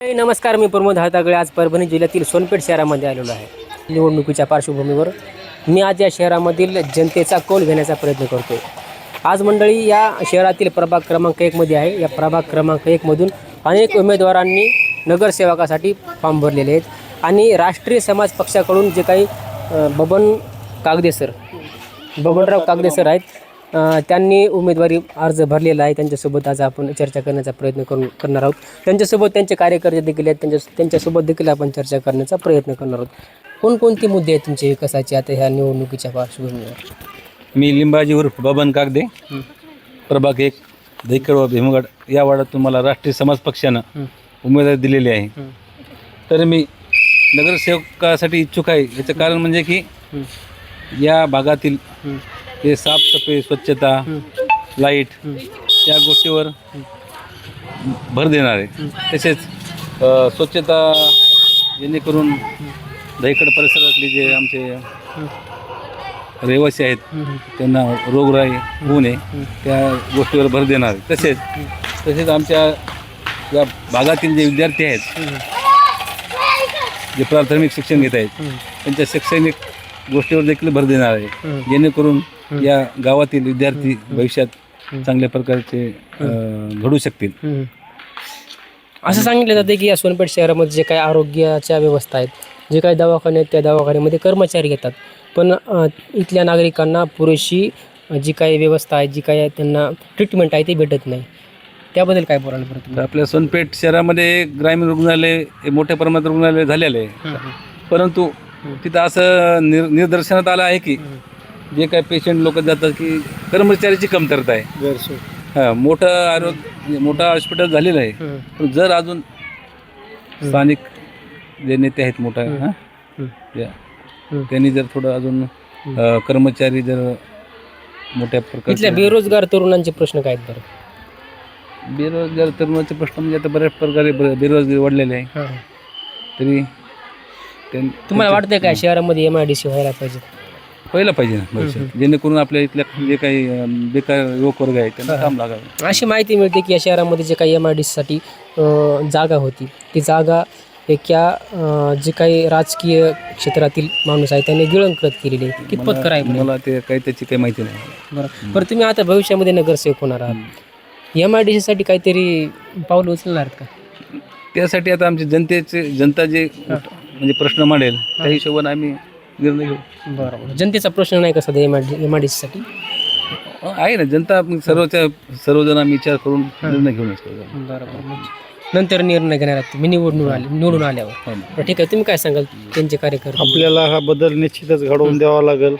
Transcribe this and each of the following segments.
नमस्कार मी प्रमोद हातागळे. आज परभणी जिल्ह्यातील सोनपेठ शहरामध्ये आलेलो आहे. निवडणुकीच्या पार्श्वभूमीवर मी आज या शहरामधील जनतेचा कौल घेण्याचा प्रयत्न करतो आज मंडळी या शहरातील प्रभाग क्रमांक एकमध्ये आहे. या प्रभाग क्रमांक एकमधून अनेक उमेदवारांनी नगरसेवकासाठी फॉर्म भरलेले आहेत. आणि राष्ट्रीय समाज पक्षाकडून जे काही बबन कागदे सर बबनराव कागदे सर आहेत त्यांनी उमेदवारी अर्ज भरलेला आहे. त्यांच्यासोबत आज आपण चर्चा करण्याचा प्रयत्न करून करणार आहोत. त्यांच्यासोबत त्यांचे कार्यकर्ते देखील आहेत. त्यांच्या त्यांच्यासोबत देखील आपण चर्चा करण्याचा प्रयत्न करणार आहोत. कोणकोणती मुद्दे आहेत तुमचे विकासाचे? आता ह्या निवडणुकीच्या पार्श्वभूमीवर. मी लिंबाजी उर्फ बबन कागदे. प्रभाग एक दहिकड व भीमगड या वाड्यातून मला राष्ट्रीय समाज पक्षानं उमेदवारी दिलेली आहे. तर मी नगरसेवकासाठी इच्छुक आहे. याचं कारण म्हणजे की या भागातील जे साफसफाई स्वच्छता लाइट या गोष्टीवर भर देणार आहे. तसेच स्वच्छता जेणेकरून दहीकड परिसरातले जे आमचे रहिवासी आहेत त्यांना रोगराई होऊ नये. त्या गोष्टीवर भर देणार आहे. तसेच तसेच आमच्या या भागातील जे विद्यार्थी आहेत जे प्राथमिक शिक्षण घेत आहेत त्यांच्या शैक्षणिक गोष्टीवर देखील भर देणार आहे. जेणेकरून या गावातील विद्यार्थी भविष्यात चांगल्या प्रकारचे अ, घडू शकतील. असं सांगितलं जातं की या सोनपेठ शहरामध्ये जे काही आरोग्याच्या व्यवस्था आहेत जे काही दवाखाने आहेत त्या दवाखान्यामध्ये कर्मचारी येतात पण अ, इथल्या नागरिकांना पुरेशी अ, जी काही व्यवस्था आहे जी काही त्यांना ट्रीटमेंट आहे ती भेटत नाही. त्याबद्दल काय बोलायला बरं तर तुम्ही आपल्या सोनपेठ शहरामध्ये ग्रामीण रुग्णालय हे मोठ्या प्रमाणात रुग्णालय झालेलं आहे. परंतु तिथं असं निर निदर्शनात आलं आहे की जे काही पेशंट लोक जातात की कर्मचाऱ्याची कमतरता आहे. हां मोठं आरोग्य मोठं हॉस्पिटल झालेलं आहे. पण जर अजून स्थानिक जे नेते आहेत मोठा हां. त्या- त्यांनी जर थोडं अजून अ, कर्मचारी जर मोठ्या इथल्या प्रकारचे बेरोजगार तरुणांचे प्रश्न काय आहेत बरं? बेरोजगार तरुणाचे प्रश्न म्हणजे आता बऱ्याच प्रकारे बे- बेरोजगारी वाढलेले आहे. तरी त्यां- तुम्हाला वाटतंय काय शहरामध्ये एम आय डी सी व्हायला पाहिजे? व्हायला पाहिजे ना भविष्यात. जेणेकरून आपल्या इथल्या जे काही अं, बेकार युवक वर्ग आहे त्यांना काम लागावं. अशी माहिती मिळते की या शहरामध्ये जे काही एम आय डी सीसाठी जागा होती ती जागा एका अ, जे काही राजकीय क्षेत्रातील माणूस आहे त्यांनी गिळंकृत केलेली आहे. कितपत कराय मला ते काही त्याची काही माहिती नाही. बरं. बरं तुम्ही आता भविष्यामध्ये नगरसेवक होणार आहात. एम आय डी सीसाठी काहीतरी पाऊल उचलणार आहेत का? त्यासाठी आता आमचे जनतेचे जनता जे म्हणजे प्रश्न मांडेल त्या हिशोबाने आम्ही निर्णय घेऊ. बरोबर जनतेचा प्रश्न नाही का सध्या M I D M I D सीसाठी आहे ना जनता सर्वच्या सर्वजण आम्ही विचार करून निर्णय घेऊनच करू बरोबर नंतर निर्णय घेणार आहात तुम्ही निवडून आले निवडून आल्यावर. हो. बरं, ठीक आहे. तुम्ही काय सांगाल? त्यांचे कार्यकर्ते? आपल्याला हा बदल निश्चितच घडवून द्यावा लागेल.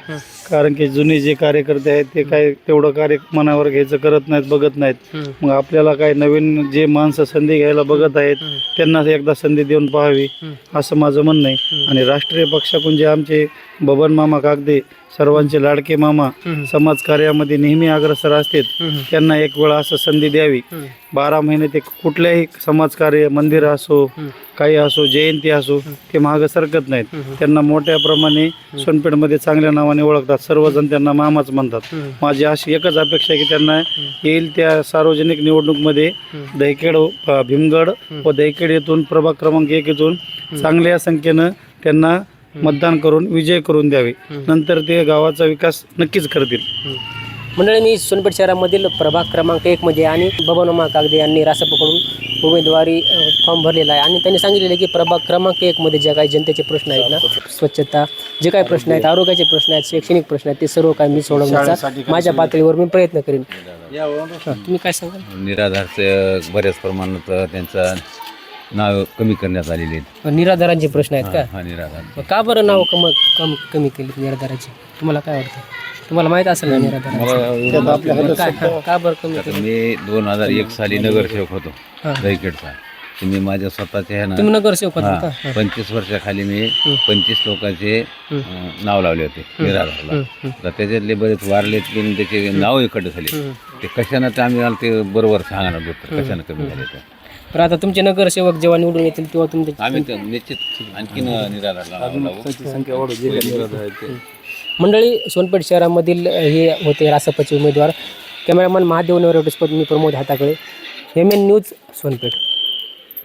कारण की जुने जे कार्यकर्ते आहेत ते काय तेवढं कार्य मनावर घ्यायचं करत नाहीत बघत नाहीत. मग आपल्याला काय नवीन जे माणसं संधी घ्यायला बघत आहेत त्यांना एकदा संधी देऊन पाहावी असं माझं म्हणणं आहे. आणि राष्ट्रीय पक्षाकडून जे आमचे बबन मामा कागदे सर्वांचे लाडके मामा समाज कार्यामध्ये नेहमी अग्रसर असतात. त्यांना एक वेळा असं संधी द्यावी. बारा महिने ते कुठल्याही समाजकार्य मंदिर असो काही असो जयंती असो ते मागं सरकत नाहीत. त्यांना मोठ्या प्रमाणे सोनपेठमध्ये चांगल्या नावाने ओळखतात. सर्वजण त्यांना मामाच म्हणतात. माझी अशी एकच अपेक्षा आहे की त्यांना येईल त्या सार्वजनिक निवडणूकमध्ये दहिखेड अ, भीमगड व दहिखेड येथून प्रभाग क्रमांक एक येथून चांगल्या संख्येनं त्यांना मतदान करून विजय करून द्यावे. नंतर ते गावाचा विकास नक्कीच करतील. मंडळी मी सोनपेठ शहरामधील प्रभाग क्रमांक एकमध्ये आणि बबनोमा कागदे यांनी रासपकडून उमेदवारी फॉर्म भरलेला आहे. आणि त्यांनी सांगितलेलं की प्रभाग क्रमांक एकमध्ये जे काही जनतेचे प्रश्न आहेत ना स्वच्छता जे काही प्रश्न आहेत आरोग्याचे प्रश्न आहेत शैक्षणिक प्रश्न आहेत ते सर्व काही मी सोडवण्याचा माझ्या पातळीवर मी प्रयत्न करीन. तुम्ही काय सांगाल? निराधारचे बऱ्याच प्रमाणात त्यांचं नाव कमी करण्यात आलेले आहेत. निराधारांचे प्रश्न आहेत का? हा निराधार मग का बरं नाव कम कम कमी केली निराधाराची? तुम्हाला काय वाटतं? तुम्हाला माहीत असेल ना काय हां, का बरं कमी मी दोन हजार एक साली नगरसेवक होतो हां. दहीखेडचा तर मी माझ्या स्वतःच्या ह्या तुम्ही नगरसेवक होता का? ना पंचवीस वर्षाखाली मी पंचवीस लोकांचे अं, नाव लावले होते निराधारला. तर त्याच्यातले बरेच वारलेत बिन त्याचे नाव इकडे झाले. ते कशानं ते आम्ही आलं ते बरोबर सांगा ना कशानं कमी झाले ते. तर आता तुमचे नगरसेवक जेव्हा निवडून येतील तेव्हा तुमचे आम्ही तर निश्चित आणखीन निराधारला नाव लावू संख्या वाढू जे काही निराधार आहेत ते. मंडळी सोनपेठ शहरामधील अ, हे होते रासपचे उमेदवार. कॅमेरामॅन महादेव नवरेपद मी Pramod हाताकडे. M N news Sonpeth.